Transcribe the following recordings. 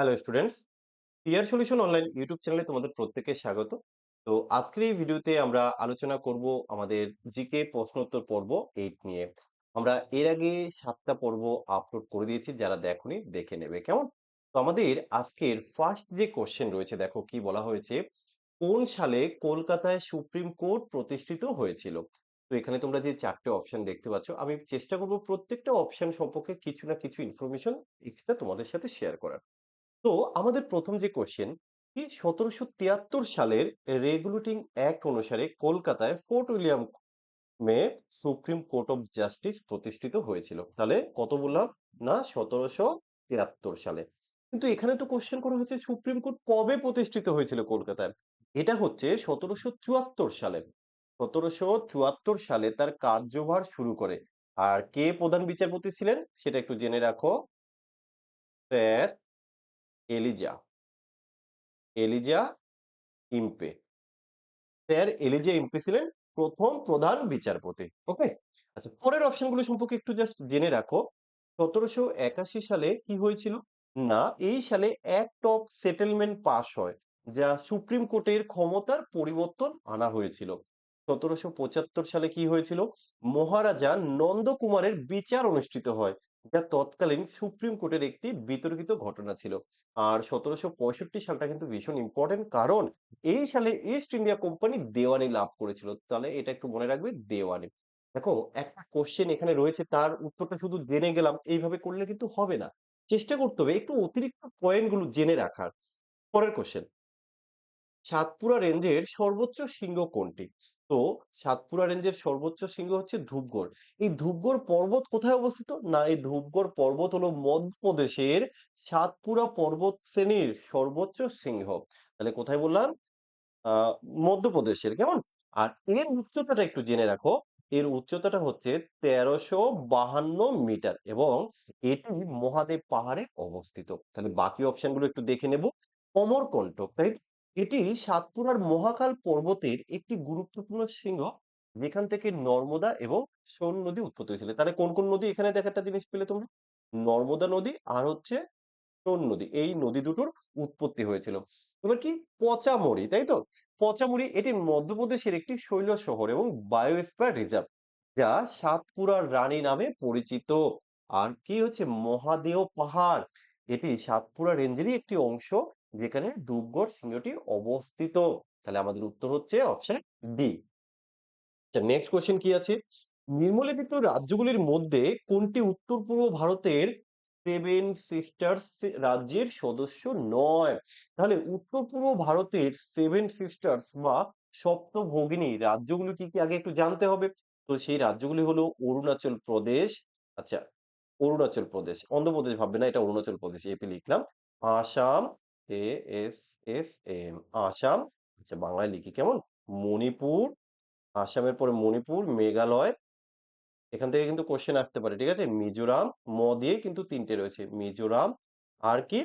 Hello students peer solution online YouTube চ্যানেলে তোমাদের প্রত্যেককে স্বাগত। তো আজকের এই ভিডিওতে আমরা আলোচনা করব আমাদের জিকে প্রশ্নোত্তর পর্ব 8 নিয়ে। আমরা এর আগে সাতটা পর্ব আপলোড করে দিয়েছি, যারা দেখোনি দেখে নেবে, কেমন? তো আমাদের আজকের ফার্স্ট যে কোশ্চেন রয়েছে, দেখো কি বলা হয়েছে, কোন সালে কলকাতায় সুপ্রিম কোর্ট প্রতিষ্ঠিত হয়েছিল? তো এখানে তোমরা যে চারটে অপশন দেখতে পাচ্ছ, আমি চেষ্টা করব প্রত্যেকটা অপশন সম্পর্কে কিছু না কিছু ইনফরমেশন এক্সট্রা তোমাদের সাথে শেয়ার করার। তো আমাদের প্রথম যে কোশ্চেন কি সতেরোশো তিয়াত্তর সালের রেগুলেটিং অ্যাক্ট অনুসারে কলকাতায় ফোর্ট উইলিয়াম মে সুপ্রিম কোর্ট অফ জাস্টিস প্রতিষ্ঠিত হয়েছিল? তাহলে কত বললাম? না, সতেরোশো তিয়াত্তর সালে। কিন্তু এখানে তো কোশ্চেন করা হয়েছে সুপ্রিম কোর্ট কবে প্রতিষ্ঠিত হয়েছিল কলকাতায়? এটা হচ্ছে সতেরোশো চুয়াত্তর সালে। সতেরোশো চুয়াত্তর সালে তার কার্যভার শুরু করে। আর কে প্রধান বিচারপতি ছিলেন? সেটা একটু জেনে রাখো। Sir Elijah Elijah Impey sir Elijah Impey ছিলেন প্রথম প্রধান বিচারপতি ওকে আচ্ছা পরের অপশনগুলো সম্পর্কে একটু জাস্ট জেনে রাখো। সতেরোশো একাশি সালে কি হয়েছিল? না, এই সালে অ্যাক্ট অফ সেটেলমেন্ট পাস হয়, যা সুপ্রিম কোর্টের ক্ষমতার পরিবর্তন আনা হয়েছিল। সতেরোশো পঁচাত্তর সালে কি হয়েছিল? মহারাজা নন্দকুমারের বিচার অনুষ্ঠিত হয়, যা তৎকালীন সুপ্রিম কোর্টের একটি বিতর্কিত ঘটনা ছিল। আর সতেরোশো পঁয়ষট্টি সালটা কিন্তু ভীষণ ইম্পর্টেন্ট কারণ এই সালে ইস্ট ইন্ডিয়া কোম্পানি দেওয়ানি লাভ করেছিল। তাহলে এটা একটু মনে রাখবে, দেওয়ানি। দেখো একটা কোশ্চেন এখানে রয়েছে, তার উত্তরটা শুধু জেনে গেলাম, এইভাবে করলে কিন্তু হবে না। চেষ্টা করতে হবে, একটু অতিরিক্ত পয়েন্টগুলো জেনে রাখার। পরের কোশ্চেন সাতপুরা রেঞ্জের সর্বোচ্চ শৃঙ্গ কোনটি? তো সাতপুরা রেঞ্জের সর্বোচ্চ শৃঙ্গ হচ্ছে ধূপগড়। এই ধূপগড় পর্বত কোথায় অবস্থিত? না, এই ধূপগড় পর্বত হলো মধ্যপ্রদেশের সাতপুরা পর্বত শ্রেণির সর্বোচ্চ সিংহ তাহলে কোথায় বললাম? আহ মধ্যপ্রদেশের, কেমন? আর এর উচ্চতাটা একটু জেনে রাখো। এর উচ্চতাটা হচ্ছে তেরোশো বাহান্ন মিটার এবং এটি মহাদেব পাহাড়ে অবস্থিত। তাহলে বাকি অপশনগুলো একটু দেখে নেব। অমরকণ্টক, তাই এটি সাতপুরার মহাকাল পর্বতের একটি গুরুত্বপূর্ণ সিংহ যেখান থেকে নর্মদা এবং সোন নদী উৎপত্তি হয়েছিল। তাহলে কোন কোন নদী এখানে দেখা একটা জিনিস পেলে তোমরা? নর্মদা নদী আর হচ্ছে সোন নদী, এই নদী দুটোর উৎপত্তি হয়েছিল। এবার কি? পচামড়ি তাই তো? পচামড়ি এটি মধ্যপ্রদেশের একটি শৈল শহর এবং বায়োস্ফিয়ার রিজার্ভ যা সাতপুরার রানী নামে পরিচিত। আর কি হচ্ছে? মহাদেও পাহাড়। এটি সাতপুরা রেঞ্জেরই একটি অংশ। যেখানে ধূপগড় সিংহটি অবস্থিত। তাহলে আমাদের উত্তর হচ্ছে অপশন ডি আচ্ছা নেক্সট কোশ্চেন কি আছে? নিম্নলিখিত রাজ্যগুলির মধ্যে কোনটি উত্তর পূর্ব ভারতের সেভেন সিস্টার্স রাজ্যের সদস্য নয়? তাহলে উত্তর পূর্ব ভারতের সেভেন সিস্টার্স বা সপ্তভগিনী রাজ্যগুলি কি কি আগে একটু জানতে হবে? তো সেই রাজ্যগুলি হলো অরুণাচল প্রদেশ আচ্ছা অরুণাচল প্রদেশ, অন্ধ্রপ্রদেশ ভাববে না, এটা অরুণাচল প্রদেশ এপি লিখলাম, Assam S S M, Assam আচ্ছা বাংলায় লিখি কেমন? মণিপুর, আসামের পরে মণিপুর, মেঘালয়, এখান থেকে কিন্তু কোশ্চেন আসতে পারে, ঠিক আছে? মিজোরাম, ম দিয়ে কিন্তু তিনটে রয়েছে, মিজোরাম, আর কি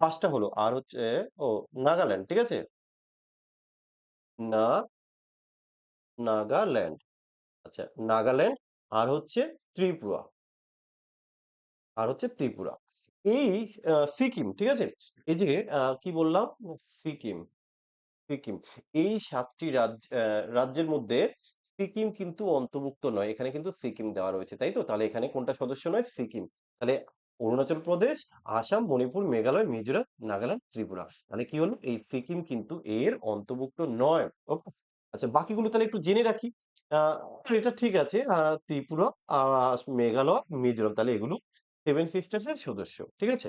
পাঁচটা হলো, আর হচ্ছে, ও, নাগাল্যান্ড, ঠিক আছে? না, নাগাল্যান্ড আচ্ছা নাগাল্যান্ড, আর হচ্ছে ত্রিপুরা, আর হচ্ছে ত্রিপুরা। এই সিকিম, ঠিক আছে? এই যে কি বললাম? সিকিম সিকিম। এই সাতটি রাজ্য রাজ্যের মধ্যে সিকিম কিন্তু অন্তর্ভুক্ত নয়। এখানে কিন্তু সিকিম দেওয়া রয়েছে, তাই তো? তাহলে এখানে কোনটা সদস্য নয়? সিকিম। তাহলে অরুণাচল প্রদেশ, আসাম, মণিপুর, মেঘালয়, মিজোরাম, নাগাল্যান্ড, ত্রিপুরা। তাহলে কি হলো? এই সিকিম কিন্তু এর অন্তর্ভুক্ত নয়। ওকে? আচ্ছা বাকিগুলো তাহলে একটু জেনে রাখি। এটা ঠিক আছে ত্রিপুরা মেঘালয়, মিজোরাম, তাহলে এগুলো সেভেন সিস্টার্স এর সদস্য, ঠিক আছে?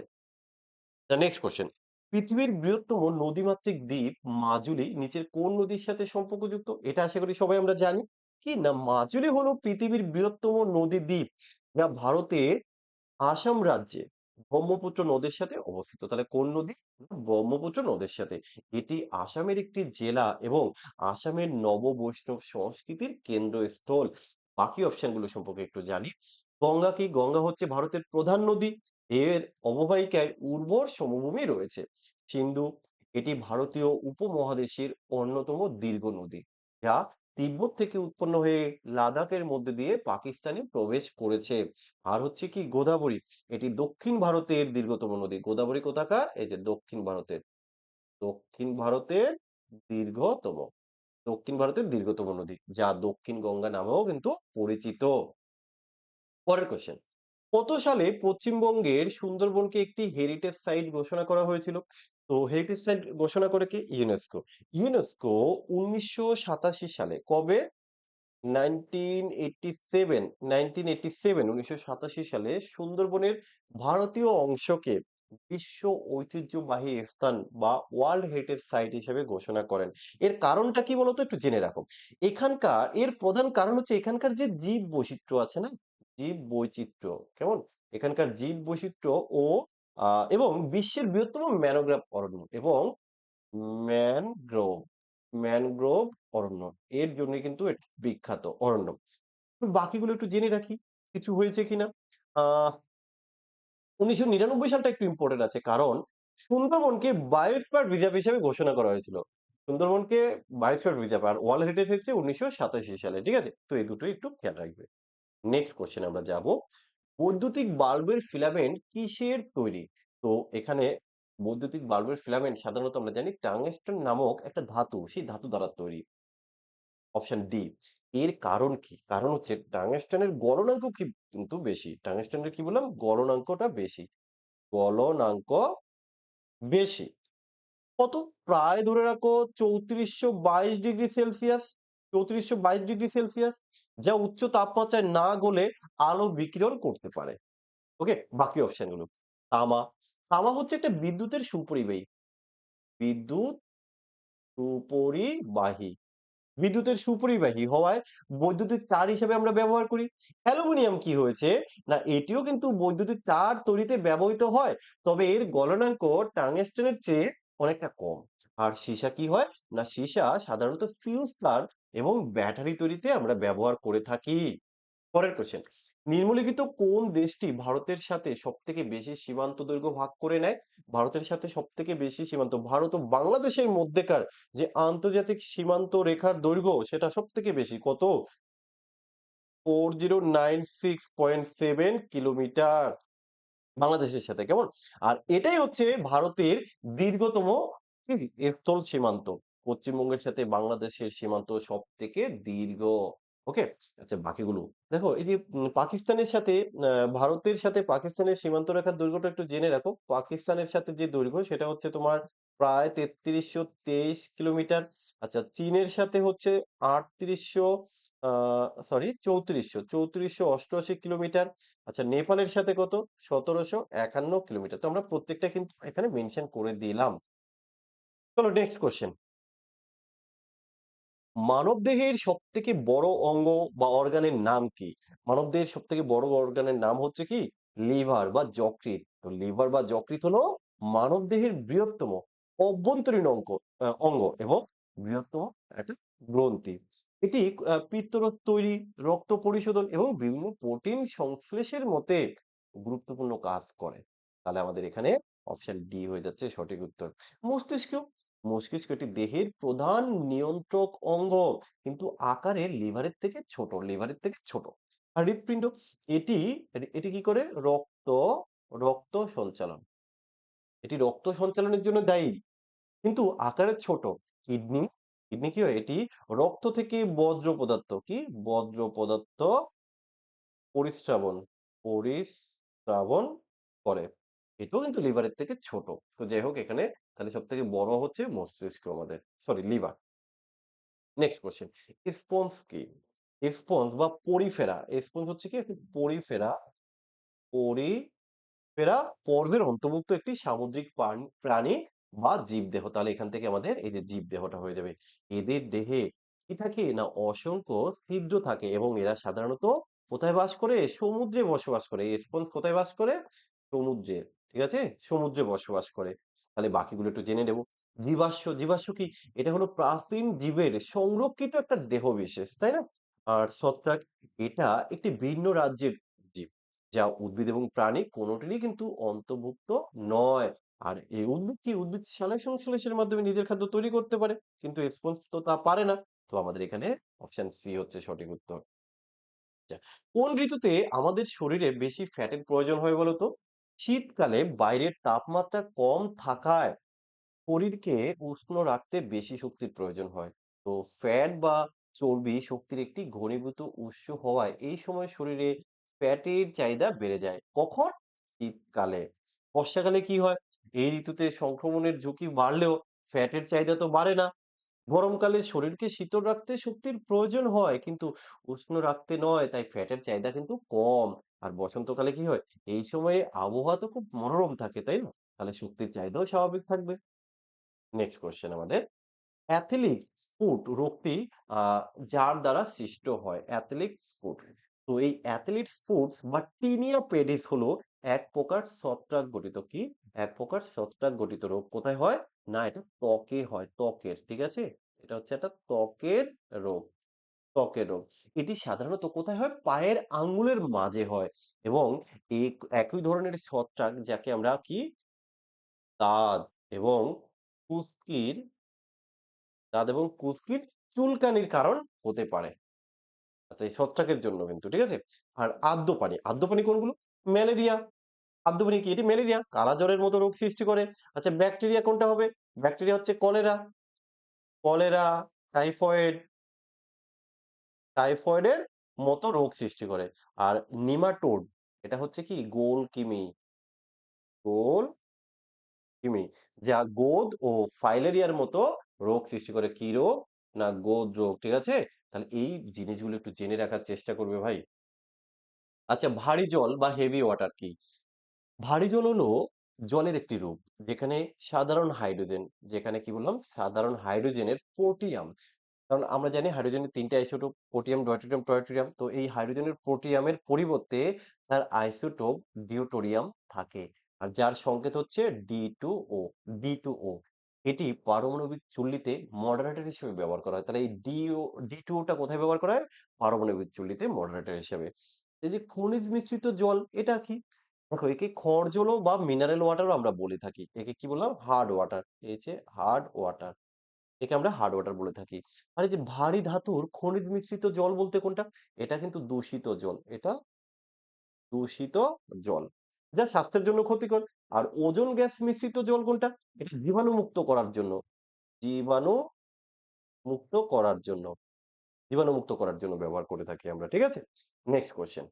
নেক্সট কোশ্চেন পৃথিবীর বৃহত্তম নদীমাতৃক দ্বীপ মাজুলি নিচের কোন নদীর সাথে সম্পর্কযুক্ত? এটা আশা করি সবাই আমরা জানি। কি? না, মাজুলি হলো পৃথিবীর বৃহত্তম নদী দ্বীপ যা ভারতের আসাম রাজ্যে ব্রহ্মপুত্র নদের সাথে অবস্থিত। তাহলে কোন নদী? ব্রহ্মপুত্র নদের সাথে। এটি আসামের একটি জেলা এবং আসামের নববৈষ্ণব সংস্কৃতির কেন্দ্রস্থল। বাকি অপশনগুলো সম্পর্কে একটু জানি। গঙ্গা কি গঙ্গা হচ্ছে ভারতের প্রধান নদী এর অববাহিকায় উর্বর সমভূমি রয়েছে সিন্ধু এটি ভারতীয় উপমহাদেশের অন্যতম দীর্ঘ নদী যা তিব্বত থেকে উৎপন্ন হয়ে লাদাখের মধ্যে দিয়ে পাকিস্তানে প্রবেশ করেছে। আর হচ্ছে কি গোদাবরী। এটি দক্ষিণ ভারতের দীর্ঘতম নদী। গোদাবরী কোথাকার? এই যে দক্ষিণ ভারতের। দক্ষিণ ভারতের দীর্ঘতম। দক্ষিণ ভারতের দীর্ঘতম নদী। যা দক্ষিণ গঙ্গা নামেও কিন্তু পরিচিত। পরের কোয়েশ্চেন। কত সালে পশ্চিমবঙ্গের সুন্দরবনকে একটি হেরিটেজ সাইট ঘোষণা করা হয়েছিল? তো হেরিটেজ সাইট ঘোষণা করে কে? ইউনেস্কো। ইউনেস্কো ১৯৮৭ সালে। কবে? 1987 1987 ১৯৮৭ সালে সুন্দরবনের ভারতীয় অংশকে বিশ্ব ঐতিহ্যবাহী স্থান বা ওয়ার্ল্ড হেরিটেজ সাইট হিসেবে ঘোষণা করেন। এর কারণটা কি বলতো? একটু জেনে রাখো। এখানকার, এর প্রধান কারণ হচ্ছে এখানকার যে জীব বৈচিত্র্য আছে না? জীব বৈচিত্র্য, কেমন? এখানকার জীব বৈচিত্র্য ও এবং বিশ্বের বৃহত্তম ম্যানোগ্রাভ অরণ্য এবং ম্যানগ্রোভ, ম্যানগ্রোভ অরণ্য। এর জন্য কিন্তু বিখ্যাত অরণ্য। বাকিগুলো একটু জেনে রাখি। কিছু হয়েছে কিনা? আ ১৯৯৯ সালটা একটু ইম্পোর্টেন্ট আছে। কারণ সুন্দরবনকে বায়োস্ফিয়ার রিজার্ভ হিসেবে ঘোষণা করা হয়েছিল। সুন্দরবনকে বায়োস্ফিয়ার রিজার্ভ আর ওয়ার্ল্ড হেরিটেজ হচ্ছে ১৯৮৭ সালে। ঠিক আছে? তো এই দুটোই একটু খেয়াল রাখবে। নেক্সট কোয়েশ্চেন আমরা যাব। বৈদ্যুতিক বাল্বের ফিলামেন্ট কিসের তৈরি? তো এখানে বৈদ্যুতিক বাল্বের ফিলামেন্ট সাধারণত আমরা জানি টাংস্টেন নামক একটা ধাতু, সেই ধাতু দ্বারা তৈরি। Option D. এর কারণ কি? কারণ হচ্ছে টাংস্টেনের গলনাঙ্ক কি কিন্তু বেশি। টাংস্টেনের কি বললাম? গলনাঙ্কটা বেশি। গলনাঙ্ক বেশি। কত? প্রায় ধরে রাখো ৩৪২২ ডিগ্রি সেলসিয়াস। ৩৪২২ ডিগ্রি সেলসিয়াস, যা উচ্চ তাপমাত্রায় না গলে আলো বিকিরণ করতে পারে। ওকে? বাকি অপশনগুলো। তামা। তামা হচ্ছে একটা বিদ্যুতের সুপরিবাহী। বিদ্যুৎ সুপরিবাহী। বিদ্যুতের সুপরিবাহী হওয়ায় বৈদ্যুতিক তার হিসেবে আমরা ব্যবহার করি। অ্যালুমিনিয়াম কি হয়েছে? না, এটিও কিন্তু বৈদ্যুতিক তার তৈরিতে ব্যবহৃত হয়। তবে এর গলনাঙ্ক টাংস্টেনের চেয়ে অনেকটা কম। আর সীসা কি হয়? না, সীসা সাধারণত ফিউজ তার এবং ব্যাটারি তৈরিতে আমরা ব্যবহার করে থাকি। পরের কোয়েশ্চেন। নিম্নলিখিত কোন দেশটি ভারতের সাথে সবথেকে বেশি সীমান্ত দৈর্ঘ্য ভাগ করে নেয়? ভারতের সাথে সবথেকে বেশি সীমান্ত ভারত ও বাংলাদেশের মধ্যেকার যে আন্তর্জাতিক সীমান্ত রেখার দৈর্ঘ্য সেটা সবথেকে বেশি। কত? 4096.7 কিলোমিটার। বাংলাদেশের সাথে, কেমন? আর এটাই হচ্ছে ভারতের দীর্ঘতম স্থল সীমান্ত। পশ্চিমবঙ্গের সাথে বাংলাদেশের সীমান্ত সব থেকে দীর্ঘ। ওকে? আচ্ছা বাকিগুলো। দেখো, এই যে পাকিস্তানের সাথে ভারতের সাথে পাকিস্তানের সীমান্ত রেখার দৈর্ঘ্যটা একটু জেনে রাখো। পাকিস্তানের সাথে যে দৈর্ঘ্য, সেটা হচ্ছে তোমার প্রায় ৩৩২৩ কিলোমিটার। আচ্ছা চীনের সাথে হচ্ছে ৩৮০০ আ, সরি ৩৪০০ ৩৪৮৮ কিলোমিটার। আচ্ছা নেপালের সাথে কত? ১৭৫১ কিলোমিটার। তো আমরা প্রত্যেকটা কিন্তু এখানে মেনশন করে দিলাম। চলো নেক্সট কোয়েশ্চেন। মানবদেহের সবথেকে বড় অঙ্গ বা অর্গানের নাম কি? মানবদেহের সবথেকে বড় অর্গানের নাম হচ্ছে কি? লিভার বা যকৃৎ। তো লিভার বা যকৃৎ হলো মানবদেহের বৃহত্তম অভ্যন্তরীণ অঙ্গ অঙ্গ এবং বৃহত্তম একটা গ্রন্থি। এটি পিত্তরস তৈরি, রক্ত পরিশোধন এবং বিভিন্ন প্রোটিন সংশ্লেষের মতে গুরুত্বপূর্ণ কাজ করে। তাহলে আমাদের এখানে অপশন ডি হয়ে যাচ্ছে সঠিক উত্তর। মস্তিষ্ক, মস্তিষ্ক এটি দেহের প্রধান নিয়ন্ত্রক অঙ্গ কিন্তু আকারে লিভারের থেকে ছোট, লিভারের থেকে ছোট। আর হৃৎপিণ্ড এটি এটি কি করে? রক্ত, রক্ত সঞ্চালন। এটি রক্ত সঞ্চালনের জন্য দায়ী। কিন্তু আকারে ছোট। কিডনি, কিডনি কি হয়? এটি রক্ত থেকে বজ্র পদার্থ কি? বজ্র পদার্থ পরিস্রাবণ, পরিস্রাবণ করে। এটাও কিন্তু লিভারের থেকে ছোট। তো যাই হোক, এখানে তাহলে সবথেকে বড় হচ্ছে মস্তিষ্ক আমাদের। Sorry liver. Next question. Sponge কি? স্পঞ্জ বা পরিফেরা। স্পঞ্জ হচ্ছে কি? একটি পরিফেরা পরিফেরা পর্বের অন্তর্ভুক্ত একটি সামুদ্রিক প্রাণী বা জীবদেহ। তাহলে এখান থেকে আমাদের এই যে জীবদেহটা হয়ে যাবে। এদের দেহে কি থাকে? না অসংখ্য ছিদ্র থাকে এবং এরা সাধারণত কোথায় বাস করে? সমুদ্রে বসবাস করে। স্পঞ্জ কোথায় বাস করে? সমুদ্রে। ঠিক আছে? সমুদ্রে বসবাস করে। তাহলে বাকিগুলো একটু জেনে নেব। জীবাশ্ম, জীবাশ্ম কি? এটা হলো প্রাচীন জীবের সংরক্ষিত একটা দেহবিশেষ, তাই না? আর ছত্রাক এটা একটি ভিন্ন রাজ্যের জীব। যা উদ্ভিদ এবং প্রাণী কোনটিরই কিন্তু অন্তর্ভুক্ত নয়। আর এই উদ্ভিদ কি? উদ্ভিদ সালোক সংশ্লেষের মাধ্যমে নিজের খাদ্য তৈরি করতে পারে। কিন্তু স্পঞ্জ তো তা পারে না। তো আমাদের এখানে অপশন সি হচ্ছে সঠিক উত্তর। আচ্ছা, কোন ঋতুতে আমাদের শরীরে বেশি ফ্যাটের প্রয়োজন হয় বলো তো? শীতকালে বাইরের তাপমাত্রা কম থাকায় শরীরকে উষ্ণ রাখতে বেশি শক্তির প্রয়োজন হয়। তো ফ্যাট বা চর্বি শক্তির একটি ঘনীভূত উৎস হওয়ায় এই সময় শরীরে ফ্যাটের চাহিদা বেড়ে যায়। কখন? শীতকালে। বর্ষাকালে কি হয়? এই ঋতুতে সংক্রমণের ঝুঁকি বাড়লেও ফ্যাটের চাহিদা তো বাড়ে না। গরমকালে শরীরকে শীতল রাখতে শক্তির প্রয়োজন হয়, কিন্তু উষ্ণ রাখতে নয়, তাই ফ্যাটের চাহিদা কিন্তু কম। আর বসন্তকালে কি হয়? এই সময়ে আবহাওয়া তো খুব মনোরম থাকে, তাই না? তাহলে শক্তির চাহিদাও স্বাভাবিক থাকবে। নেক্সট কোয়েশ্চেন আমাদের। অ্যাথলিক ফুট রোগটি যার দ্বারা সৃষ্ট হয়। Athlete's foot. তো এই অ্যাথলিট ফুটস বা টিনিয়া পেডিস হলো এক প্রকার ছত্রাক গঠিত কি? এক প্রকার ছত্রাক গঠিত রোগ। কোথায় হয়? না এটা ত্বকে হয়, ত্বকের। ঠিক আছে? এটা হচ্ছে একটা ত্বকের রোগ। ত্বকের রোগ। এটি সাধারণত কোথায় হয়? পায়ের আঙ্গুলের মাঝে হয় এবং এক একই ধরনের ছত্রাক যাকে আমরা কি? দাঁত এবং কুস্কির দাঁত এবং কুস্কির চুলকানির কারণ হতে পারে। আচ্ছা এই ছত্রাকের জন্য কিন্তু, ঠিক আছে? আর আদ্যপানি, আদ্যপানি কোনগুলো? ম্যালেরিয়া। আদ্যপানি কি? এটি ম্যালেরিয়া। কালাজ্বরের মতো রোগ সৃষ্টি করে। আচ্ছা ব্যাকটেরিয়া কোনটা হবে? ব্যাকটেরিয়া হচ্ছে কলেরা। কলেরা, টাইফয়েড টাইফয়েডের মতো রোগ সৃষ্টি করে। আর নিমাটোড, এটা হচ্ছে কি? গোল কিমি গোল কিমি, যা গোদ ও ফাইলেরিয়ার মতো রোগ সৃষ্টি করে। কি রোগ? না গোদ রোগ। ঠিক আছে? তাহলে এই জিনিসগুলো একটু জেনে রাখার চেষ্টা করবে ভাই। আচ্ছা ভারী জল বা হেভি ওয়াটার কি? ভারী জল হলো জলের একটি রূপ যেখানে সাধারণ হাইড্রোজেন যেখানে কি বললাম? সাধারণ হাইড্রোজেনের প্রোটিয়াম কারণ আমরা জানি হাইড্রোজেনের ৩ টা আইসোটোপ পোটিয়াম, ডয়টোরিয়াম, টয়টোরিয়াম। তো এই হাইড্রোজেনের প্রোটিয়ামের পরিবর্তে তার আইসোটোপ ডিউটোরিয়াম থাকে। আর যার সংকেত হচ্ছে D2O D2O এটি পারমাণবিক চুল্লিতে মডারেটর হিসেবে ব্যবহার করা হয়। তাহলে এই ডিও ডি টু টা কোথায় ব্যবহার করা হয়? পারমাণবিক চুল্লিতে মডারেটর হিসেবে। এই যে খনিজ মিশ্রিত জল এটা কি? দেখো একে ক্ষার জলও বা মিনারেল ওয়াটারও আমরা বলে থাকি। একে কি বললাম? Hard water. এই হচ্ছে হার্ড ওয়াটার। একে আমরা হার্ড ওয়াটার বলে থাকি। আর এই যে ভারী ধাতুর খনিজ মিশ্রিত জল বলতে কোনটা? এটা কিন্তু দূষিত জল। এটা দূষিত জল। যা স্বাস্থ্যের জন্য ক্ষতিকর। আর ওজোন গ্যাস মিশ্রিত জল কোনটা? এটা জীবাণুমুক্ত করার জন্য। জীবাণু মুক্ত করার জন্য। জীবাণুমুক্ত করার জন্য ব্যবহার করে থাকি আমরা। ঠিক আছে? Next question.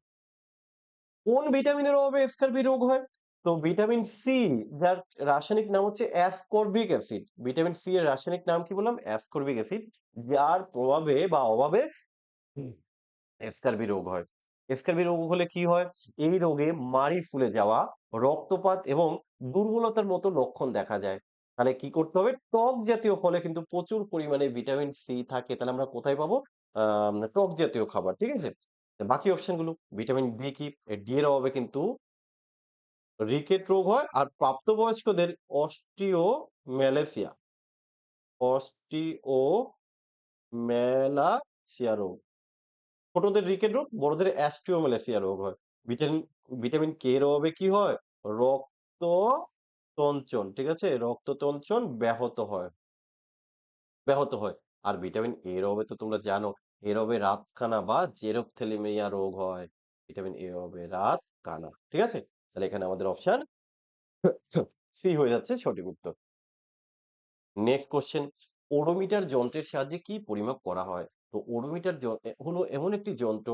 কোন ভিটামিনের অভাবে স্কারবি রোগ হয়? তো ভিটামিন সি যার রাসায়নিক নাম হচ্ছে অ্যাসকর্বিক অ্যাসিড। ভিটামিন সি এর রাসায়নিক নাম কি বললাম? Ascorbic acid. যার প্রভাবে বা অভাবে হুম, স্কারবি রোগ হয়। স্কারবি রোগ হলে কি হয়? এই রোগে মাড়ি ফুলে যাওয়া, রক্তপাত এবং দুর্বলতার মতো লক্ষণ দেখা যায়। তাহলে কি করতে হবে? টক জাতীয় ফলে কিন্তু প্রচুর পরিমাণে ভিটামিন সি থাকে। তাহলে আমরা কোথায় পাবো? টক জাতীয় খাবার। ঠিক আছে? বাকি অপশনগুলো ভিটামিন ডি কি? ডি এর অভাবে কিন্তু রিকেট রোগ হয় আর প্রাপ্তবয়স্কদের অস্টিও ম্যালেসিয়া অস্টিওম্যালেসিয়া অস্টিওম্যালাসিয়া রোগ। ছোটদের রিকেট রোগ, বড়দের অ্যাস্টিওম্যালাসিয়া রোগ হয়। ভিটামিন ভিটামিন কে এর অভাবে কি হয়? রক্ত তঞ্চন, ঠিক আছে? রক্ত তঞ্চন ব্যাহত হয়। ব্যাহত হয়। আর ভিটামিন এ এর অভাবে তো তোমরা জানো, এর অভাবে রাতকানা বা জেরপ্থ্যালিমিয়া রোগ হয়। ভিটামিন এ অভাবে রাতকানা। ঠিক আছে? তাহলে এখানে আমাদের অপশন সি হয়ে যাচ্ছে সঠিক উত্তর। নেক্সট কোয়েশ্চেন ওডোমিটার যন্ত্রের সাহায্যে কি পরিমাপ করা হয়? তো ওডোমিটার হলো এমন একটি যন্ত্র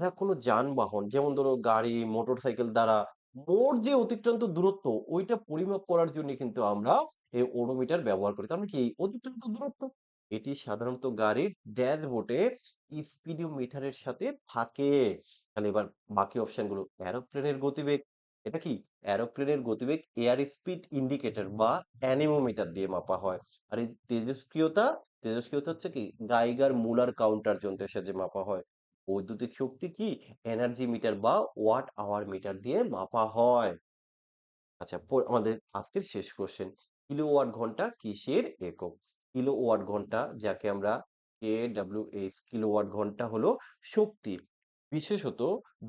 যা কোনো যানবাহন যেমন ধরো গাড়ি, মোটরসাইকেল দ্বারা মোট যে অতিক্রান্ত দূরত্ব ওইটা পরিমাপ করার জন্য কিন্তু আমরা এই ওডোমিটার ব্যবহার করি। তার মানে কি অতিক্রান্ত দূরত্ব। এটি সাধারণত গাড়ির ড্যাশবোর্ডে স্পিডোমিটারের সাথে থাকে। তাহলে এবার বাকি অপশনগুলো এরোপ্লেনের গতিবেগ এটা কি? এরোপ্লেনের গতিবেগ এয়ার স্পিড ইন্ডিকেটর বা অ্যানেমোমিটার দিয়ে মাপা হয়। আর এই তেজস্ক্রিয়তা, তেজস্ক্রিয়তা হচ্ছে কি? গাইগার মুলার কাউন্টার যন্ত্রের সাহায্যে মাপা হয়। বৈদ্যুতিক শক্তি কি? এনার্জি মিটার বা ওয়াট আওয়ার মিটার দিয়ে মাপা হয়। আচ্ছা আমাদের আজকের শেষ কোয়েশ্চেন কিলোওয়াট ঘণ্টা কিসের একক? কিলো ওয়াট ঘণ্টা যাকে আমরা কেডব্লিউএইচ কিলোওয়াট ঘণ্টা হলো শক্তির, বিশেষত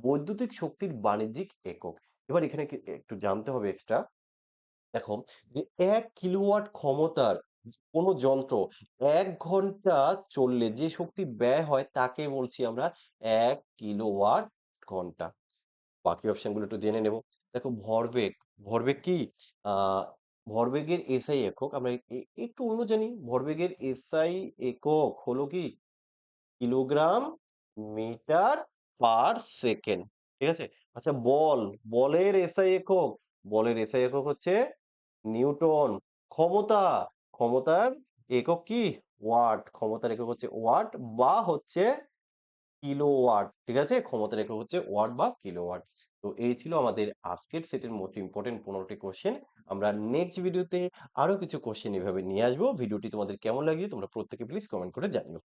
বৈদ্যুতিক শক্তির বাণিজ্যিক একক। এবার এখানে একটু জানতে হবে এক্সট্রা। দেখো যে ১ কিলোওয়াট ক্ষমতার কোনো যন্ত্র এক ঘণ্টা চললে যে শক্তি ব্যয় হয় তাকে বলছি আমরা ১ কিলোওয়াট ঘণ্টা। বাকি অপশনগুলো একটু জেনে নেব। দেখো ভরবেগ, ভরবেগ কি? আহ ভরবেগের এসআই একক আমরা এ একটু অন্য জানি। ভরবেগের এসআই একক হলো কি? Kilogram metre per second. ঠিক আছে? আচ্ছা বল, বলের এসআই একক, বলের এসআই একক হচ্ছে নিউটন। ক্ষমতা, ক্ষমতার একক কি? ওয়াট। ক্ষমতার একক হচ্ছে ওয়াট বা হচ্ছে কিলো কিলোওয়াট। ঠিক আছে? ক্ষমতার একক হচ্ছে ওয়াট বা কিলো কিলোওয়াট। তো এই ছিল আমাদের আজকের সেটের মোস্ট ইম্পর্টেন্ট ১৫ টি কোয়েশ্চেন। আমরা নেক্সট ভিডিওতে আরও কিছু কোয়েশ্চেন এভাবে নিয়ে আসব। ভিডিওটি তোমাদের কেমন লাগছে তোমরা প্রত্যেকে প্লিজ কমেন্ট করে জানিও।